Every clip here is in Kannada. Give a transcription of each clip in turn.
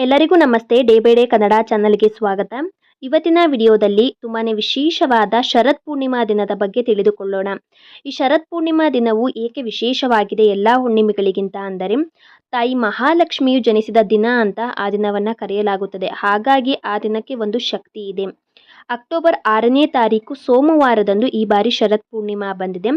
ಎಲ್ಲರಿಗೂ ನಮಸ್ತೆ. ಡೇ ಬೈ ಡೇ ಕನ್ನಡ ಚಾನಲ್ಗೆ ಸ್ವಾಗತ. ಇವತ್ತಿನ ವಿಡಿಯೋದಲ್ಲಿ ತುಂಬಾ ವಿಶೇಷವಾದ ಶರತ್ ಪೂರ್ಣಿಮಾ ದಿನದ ಬಗ್ಗೆ ತಿಳಿದುಕೊಳ್ಳೋಣ. ಈ ಶರತ್ ಪೂರ್ಣಿಮಾ ದಿನವು ಏಕೆ ವಿಶೇಷವಾಗಿದೆ ಎಲ್ಲ ಹುಣ್ಣಿಮೆಗಳಿಗಿಂತ ಅಂದರೆ, ತಾಯಿ ಮಹಾಲಕ್ಷ್ಮಿಯು ಜನಿಸಿದ ದಿನ ಅಂತ ಆ ದಿನವನ್ನು ಕರೆಯಲಾಗುತ್ತದೆ. ಹಾಗಾಗಿ ಆ ದಿನಕ್ಕೆ ಒಂದು ಶಕ್ತಿ ಇದೆ. ಅಕ್ಟೋಬರ್ ಆರನೇ ತಾರೀಕು ಸೋಮವಾರದಂದು ಈ ಬಾರಿ ಶರತ್ ಪೂರ್ಣಿಮಾ ಬಂದಿದೆ.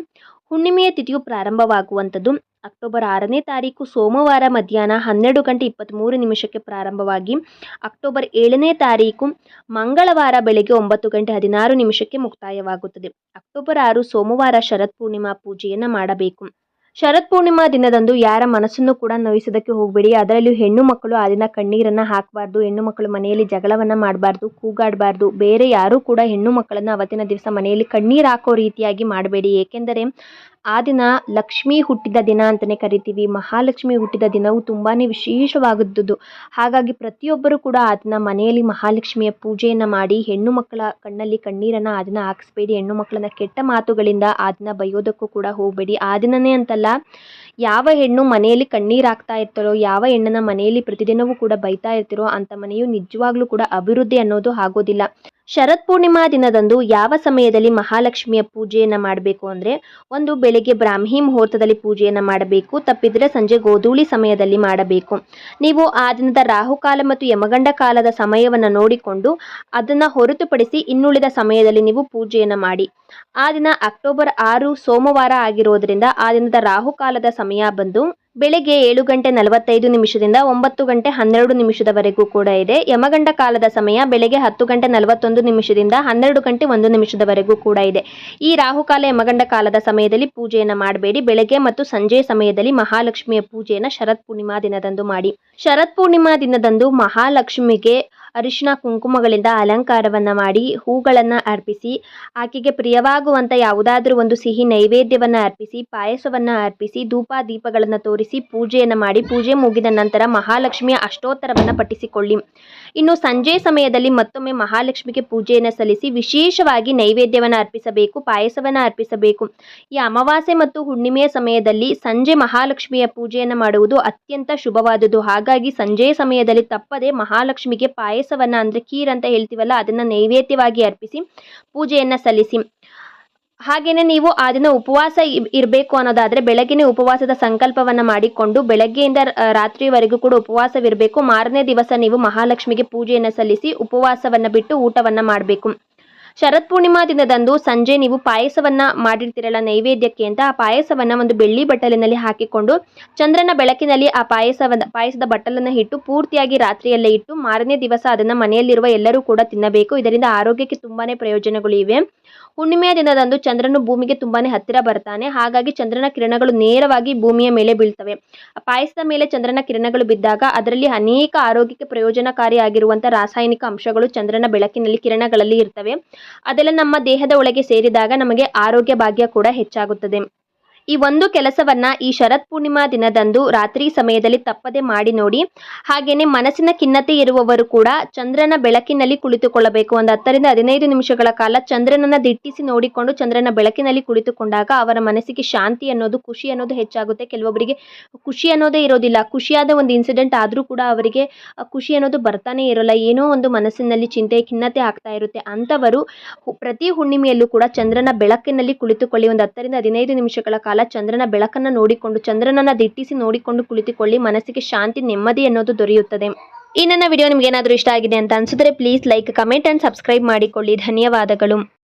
ಹುಣ್ಣಿಮೆಯ ತಿಥಿಯು ಪ್ರಾರಂಭವಾಗುವಂಥದ್ದು. ಅಕ್ಟೋಬರ್ ಆರನೇ ತಾರೀಕು ಸೋಮವಾರ ಮಧ್ಯಾಹ್ನ ಹನ್ನೆರಡು ಗಂಟೆ ಇಪ್ಪತ್ತ್ಮೂರು ನಿಮಿಷಕ್ಕೆ ಪ್ರಾರಂಭವಾಗಿ ಅಕ್ಟೋಬರ್ ಏಳನೇ ತಾರೀಕು ಮಂಗಳವಾರ ಬೆಳಗ್ಗೆ ಒಂಬತ್ತು ಗಂಟೆ ಹದಿನಾರು ನಿಮಿಷಕ್ಕೆ ಮುಕ್ತಾಯವಾಗುತ್ತದೆ. ಅಕ್ಟೋಬರ್ ಆರು ಸೋಮವಾರ ಶರತ್ ಪೂರ್ಣಿಮಾ ಪೂಜೆಯನ್ನು ಮಾಡಬೇಕು. ಶರತ್ ಪೂರ್ಣಿಮಾ ದಿನದಂದು ಯಾರ ಮನಸ್ಸನ್ನು ಕೂಡ ನೋಯಿಸೋದಕ್ಕೆ ಹೋಗಬೇಡಿ. ಅದರಲ್ಲೂ ಹೆಣ್ಣು ಮಕ್ಕಳು ಆ ದಿನ ಕಣ್ಣೀರನ್ನು ಹಾಕಬಾರ್ದು, ಹೆಣ್ಣು ಮಕ್ಕಳು ಮನೆಯಲ್ಲಿ ಜಗಳವನ್ನು ಮಾಡಬಾರ್ದು, ಕೂಗಾಡಬಾರ್ದು. ಬೇರೆ ಯಾರೂ ಕೂಡ ಹೆಣ್ಣು ಮಕ್ಕಳನ್ನು ಅವತ್ತಿನ ದಿವಸ ಮನೆಯಲ್ಲಿ ಕಣ್ಣೀರು ಹಾಕೋ ರೀತಿಯಾಗಿ ಮಾಡಬೇಡಿ. ಏಕೆಂದರೆ ಆ ದಿನ ಲಕ್ಷ್ಮಿ ಹುಟ್ಟಿದ ದಿನ ಅಂತಲೇ ಕರಿತೀವಿ. ಮಹಾಲಕ್ಷ್ಮಿ ಹುಟ್ಟಿದ ದಿನವು ತುಂಬಾ ವಿಶೇಷವಾದದ್ದು ಹಾಗಾಗಿ ಪ್ರತಿಯೊಬ್ಬರು ಕೂಡ ಆ ದಿನ ಮನೆಯಲ್ಲಿ ಮಹಾಲಕ್ಷ್ಮಿಯ ಪೂಜೆಯನ್ನು ಮಾಡಿ ಹೆಣ್ಣು ಮಕ್ಕಳ ಕಣ್ಣಲ್ಲಿ ಕಣ್ಣೀರನ್ನು ಆ ದಿನ ಹಾಕಿಸ್ಬೇಡಿ. ಹೆಣ್ಣು ಮಕ್ಕಳನ್ನ ಕೆಟ್ಟ ಮಾತುಗಳಿಂದ ಆ ದಿನ ಬೈಯೋದಕ್ಕೂ ಕೂಡ ಹೋಗಬೇಡಿ. ಆ ದಿನವೇ ಅಂತಲ್ಲ, ಯಾವ ಹೆಣ್ಣು ಮನೆಯಲ್ಲಿ ಕಣ್ಣೀರು ಹಾಕ್ತಾ ಇರ್ತಾರೋ ಯಾವ ಹೆಣ್ಣನ್ನು ಮನೆಯಲ್ಲಿ ಪ್ರತಿದಿನವೂ ಕೂಡ ಬೈತಾ ಇರ್ತಿರೋ ಅಂಥ ಮನೆಯು ನಿಜವಾಗ್ಲೂ ಕೂಡ ಅಭಿವೃದ್ಧಿ ಅನ್ನೋದು ಆಗೋದಿಲ್ಲ. ಶರತ್ ಪೂರ್ಣಿಮಾ ದಿನದಂದು ಯಾವ ಸಮಯದಲ್ಲಿ ಮಹಾಲಕ್ಷ್ಮಿಯ ಪೂಜೆಯನ್ನು ಮಾಡಬೇಕು ಅಂದರೆ ಒಂದು ಬೆಳಿಗ್ಗೆ ಬ್ರಾಹ್ಮಿ ಮುಹೂರ್ತದಲ್ಲಿ ಪೂಜೆಯನ್ನು ಮಾಡಬೇಕು, ತಪ್ಪಿದರೆ ಸಂಜೆ ಗೋಧೂಳಿ ಸಮಯದಲ್ಲಿ ಮಾಡಬೇಕು. ನೀವು ಆ ದಿನದ ರಾಹುಕಾಲ ಮತ್ತು ಯಮಗಂಡ ಕಾಲದ ಸಮಯವನ್ನು ನೋಡಿಕೊಂಡು ಅದನ್ನು ಹೊರತುಪಡಿಸಿ ಇನ್ನುಳಿದ ಸಮಯದಲ್ಲಿ ನೀವು ಪೂಜೆಯನ್ನು ಮಾಡಿ. ಆ ದಿನ ಅಕ್ಟೋಬರ್ ಆರು ಸೋಮವಾರ ಆಗಿರೋದ್ರಿಂದ ಆ ದಿನದ ರಾಹುಕಾಲದ ಸಮಯ ಬಂದು ಬೆಳಗ್ಗೆ ಏಳು ಗಂಟೆ ನಲವತ್ತೈದು ನಿಮಿಷದಿಂದ ಒಂಬತ್ತು ಗಂಟೆ ಹನ್ನೆರಡು ನಿಮಿಷದವರೆಗೂ ಕೂಡ ಇದೆ. ಯಮಗಂಡ ಕಾಲದ ಸಮಯ ಬೆಳಗ್ಗೆ ಹತ್ತು ಗಂಟೆ ನಲವತ್ತೊಂದು ನಿಮಿಷದಿಂದ ಹನ್ನೆರಡು ಗಂಟೆ ಒಂದು ನಿಮಿಷದವರೆಗೂ ಕೂಡ ಇದೆ. ಈ ರಾಹುಕಾಲ ಯಮಗಂಡ ಕಾಲದ ಸಮಯದಲ್ಲಿ ಪೂಜೆಯನ್ನು ಮಾಡಬೇಡಿ. ಬೆಳಗ್ಗೆ ಮತ್ತು ಸಂಜೆ ಸಮಯದಲ್ಲಿ ಮಹಾಲಕ್ಷ್ಮಿಯ ಪೂಜೆಯನ್ನು ಶರತ್ ಪೂರ್ಣಿಮಾ ದಿನದಂದು ಮಾಡಿ. ಶರತ್ ಪೂರ್ಣಿಮಾ ದಿನದಂದು ಮಹಾಲಕ್ಷ್ಮಿಗೆ ಅರಿಶಿನ ಕುಂಕುಮಗಳಿಂದ ಅಲಂಕಾರವನ್ನ ಮಾಡಿ, ಹೂಗಳನ್ನು ಅರ್ಪಿಸಿ, ಆಕೆಗೆ ಪ್ರಿಯವಾಗುವಂತ ಯಾವುದಾದ್ರೂ ಒಂದು ಸಿಹಿ ನೈವೇದ್ಯವನ್ನು ಅರ್ಪಿಸಿ, ಪಾಯಸವನ್ನು ಅರ್ಪಿಸಿ ಧೂಪ ದೀಪಗಳನ್ನು ತೋರಿಸಿ ಪೂಜೆಯನ್ನು ಮಾಡಿ. ಪೂಜೆ ಮುಗಿದ ನಂತರ ಮಹಾಲಕ್ಷ್ಮಿಯ ಅಷ್ಟೋತ್ತರವನ್ನು ಪಠಿಸಿಕೊಳ್ಳಿ ಇನ್ನು ಸಂಜೆ ಸಮಯದಲ್ಲಿ ಮತ್ತೊಮ್ಮೆ ಮಹಾಲಕ್ಷ್ಮಿಗೆ ಪೂಜೆಯನ್ನು ಸಲ್ಲಿಸಿ ವಿಶೇಷವಾಗಿ ನೈವೇದ್ಯವನ್ನು ಅರ್ಪಿಸಬೇಕು, ಪಾಯಸವನ್ನು ಅರ್ಪಿಸಬೇಕು. ಈ ಅಮಾವಾಸ್ಯೆ ಮತ್ತು ಹುಣ್ಣಿಮೆಯ ಸಮಯದಲ್ಲಿ ಸಂಜೆ ಮಹಾಲಕ್ಷ್ಮಿಯ ಪೂಜೆಯನ್ನು ಮಾಡುವುದು ಅತ್ಯಂತ ಶುಭವಾದುದು ಹಾಗಾಗಿ ಸಂಜೆ ಸಮಯದಲ್ಲಿ ತಪ್ಪದೆ ಮಹಾಲಕ್ಷ್ಮಿಗೆ ಪಾಯಸವನ್ನು ಅಂದರೆ ಖೀರ್ ಅಂತ ಹೇಳ್ತೀವಲ್ಲ, ಅದನ್ನು ನೈವೇದ್ಯವಾಗಿ ಅರ್ಪಿಸಿ ಪೂಜೆಯನ್ನು ಸಲ್ಲಿಸಿ. ಹಾಗೆಯೇ ನೀವು ಆ ದಿನ ಉಪವಾಸ ಇರಬೇಕು ಅನ್ನೋದಾದರೆ ಬೆಳಗ್ಗೆನೇ ಉಪವಾಸದ ಸಂಕಲ್ಪವನ್ನು ಮಾಡಿಕೊಂಡು ಬೆಳಗ್ಗೆಯಿಂದ ರಾತ್ರಿವರೆಗೂ ಕೂಡ ಉಪವಾಸವಿರಬೇಕು. ಮಾರನೇ ದಿವಸ ನೀವು ಮಹಾಲಕ್ಷ್ಮಿಗೆ ಪೂಜೆಯನ್ನು ಸಲ್ಲಿಸಿ ಉಪವಾಸವನ್ನು ಬಿಟ್ಟು ಊಟವನ್ನು ಮಾಡಬೇಕು. ಶರತ್ ಪೂರ್ಣಿಮಾ ದಿನದಂದು ಸಂಜೆ ನೀವು ಪಾಯಸವನ್ನ ಮಾಡಿರ್ತೀರಲ್ಲ ನೈವೇದ್ಯಕ್ಕೆ ಅಂತ, ಆ ಪಾಯಸವನ್ನ ಒಂದು ಬೆಳ್ಳಿ ಬಟ್ಟಲಿನಲ್ಲಿ ಹಾಕಿಕೊಂಡು ಚಂದ್ರನ ಬೆಳಕಿನಲ್ಲಿ ಆ ಪಾಯಸವನ್ನ, ಪಾಯಸದ ಬಟ್ಟಲನ್ನು ಇಟ್ಟು ಪೂರ್ತಿಯಾಗಿ ರಾತ್ರಿಯಲ್ಲೇ ಇಟ್ಟು ಮಾರನೇ ದಿವಸ ಅದನ್ನು ಮನೆಯಲ್ಲಿರುವ ಎಲ್ಲರೂ ಕೂಡ ತಿನ್ನಬೇಕು. ಇದರಿಂದ ಆರೋಗ್ಯಕ್ಕೆ ತುಂಬಾ ಪ್ರಯೋಜನಗಳು ಇವೆ. ಹುಣ್ಣಿಮೆಯ ದಿನದಂದು ಚಂದ್ರನು ಭೂಮಿಗೆ ತುಂಬಾನೇ ಹತ್ತಿರ ಬರ್ತಾನೆ. ಹಾಗಾಗಿ ಚಂದ್ರನ ಕಿರಣಗಳು ನೇರವಾಗಿ ಭೂಮಿಯ ಮೇಲೆ ಬೀಳ್ತವೆ. ಪಾಯಸದ ಮೇಲೆ ಚಂದ್ರನ ಕಿರಣಗಳು ಬಿದ್ದಾಗ ಅದರಲ್ಲಿ ಅನೇಕ ಆರೋಗ್ಯಕ್ಕೆ ಪ್ರಯೋಜನಕಾರಿಯಾಗಿರುವಂತಹ ರಾಸಾಯನಿಕ ಅಂಶಗಳು ಚಂದ್ರನ ಬೆಳಕಿನಲ್ಲಿ ಕಿರಣಗಳಲ್ಲಿ ಇರ್ತವೆ. ಅದೆಲ್ಲ ನಮ್ಮ ದೇಹದ ಒಳಗೆ ಸೇರಿದಾಗ ನಮಗೆ ಆರೋಗ್ಯ ಭಾಗ್ಯ ಕೂಡ ಹೆಚ್ಚಾಗುತ್ತದೆ. ಈ ಒಂದು ಕೆಲಸವನ್ನ ಈ ಶರತ್ ಪೂರ್ಣಿಮಾ ದಿನದಂದು ರಾತ್ರಿ ಸಮಯದಲ್ಲಿ ತಪ್ಪದೆ ಮಾಡಿ ನೋಡಿ. ಹಾಗೇನೆ ಮನಸ್ಸಿನ ಖಿನ್ನತೆ ಇರುವವರು ಕೂಡ ಚಂದ್ರನ ಬೆಳಕಿನಲ್ಲಿ ಕುಳಿತುಕೊಳ್ಳಬೇಕು. ಒಂದು ಹತ್ತರಿಂದ ಹದಿನೈದು ನಿಮಿಷಗಳ ಕಾಲ ಚಂದ್ರನನ್ನ ದಿಟ್ಟಿಸಿ ನೋಡಿಕೊಂಡು ಚಂದ್ರನ ಬೆಳಕಿನಲ್ಲಿ ಕುಳಿತುಕೊಂಡಾಗ ಅವರ ಮನಸ್ಸಿಗೆ ಶಾಂತಿ ಅನ್ನೋದು, ಖುಷಿ ಅನ್ನೋದು ಹೆಚ್ಚಾಗುತ್ತೆ. ಕೆಲವೊಬ್ಬರಿಗೆ ಖುಷಿ ಅನ್ನೋದೇ ಇರೋದಿಲ್ಲ. ಖುಷಿಯಾದ ಒಂದು ಇನ್ಸಿಡೆಂಟ್ ಆದರೂ ಕೂಡ ಅವರಿಗೆ ಖುಷಿ ಅನ್ನೋದು ಬರ್ತಾನೆ ಇರೋಲ್ಲ. ಏನೋ ಒಂದು ಮನಸ್ಸಿನಲ್ಲಿ ಚಿಂತೆ, ಖಿನ್ನತೆ ಆಗ್ತಾ ಇರುತ್ತೆ. ಅಂಥವರು ಪ್ರತಿ ಹುಣ್ಣಿಮೆಯಲ್ಲೂ ಕೂಡ ಚಂದ್ರನ ಬೆಳಕಿನಲ್ಲಿ ಕುಳಿತುಕೊಳ್ಳಿ. ಒಂದು ಹತ್ತರಿಂದ ಹದಿನೈದು ನಿಮಿಷಗಳ ಕಾಲ ಕಾಲ ಚಂದ್ರನ ಬೆಳಕನ್ನು ನೋಡಿಕೊಂಡು ಚಂದ್ರನನ್ನ ದಿಟ್ಟಿಸಿ ನೋಡಿಕೊಂಡು ಕುಳಿತುಕೊಳ್ಳಿ, ಮನಸ್ಸಿಗೆ ಶಾಂತಿ, ನೆಮ್ಮದಿ ಅನ್ನೋದು ದೊರೆಯುತ್ತದೆ. ಈ ನನ್ನ ವಿಡಿಯೋ ನಿಮ್ಗೆ ಏನಾದರೂ ಇಷ್ಟ ಆಗಿದೆ ಅಂತ ಅನಿಸಿದ್ರೆ please like comment and subscribe ಮಾಡಿಕೊಳ್ಳಿ. ಧನ್ಯವಾದಗಳು.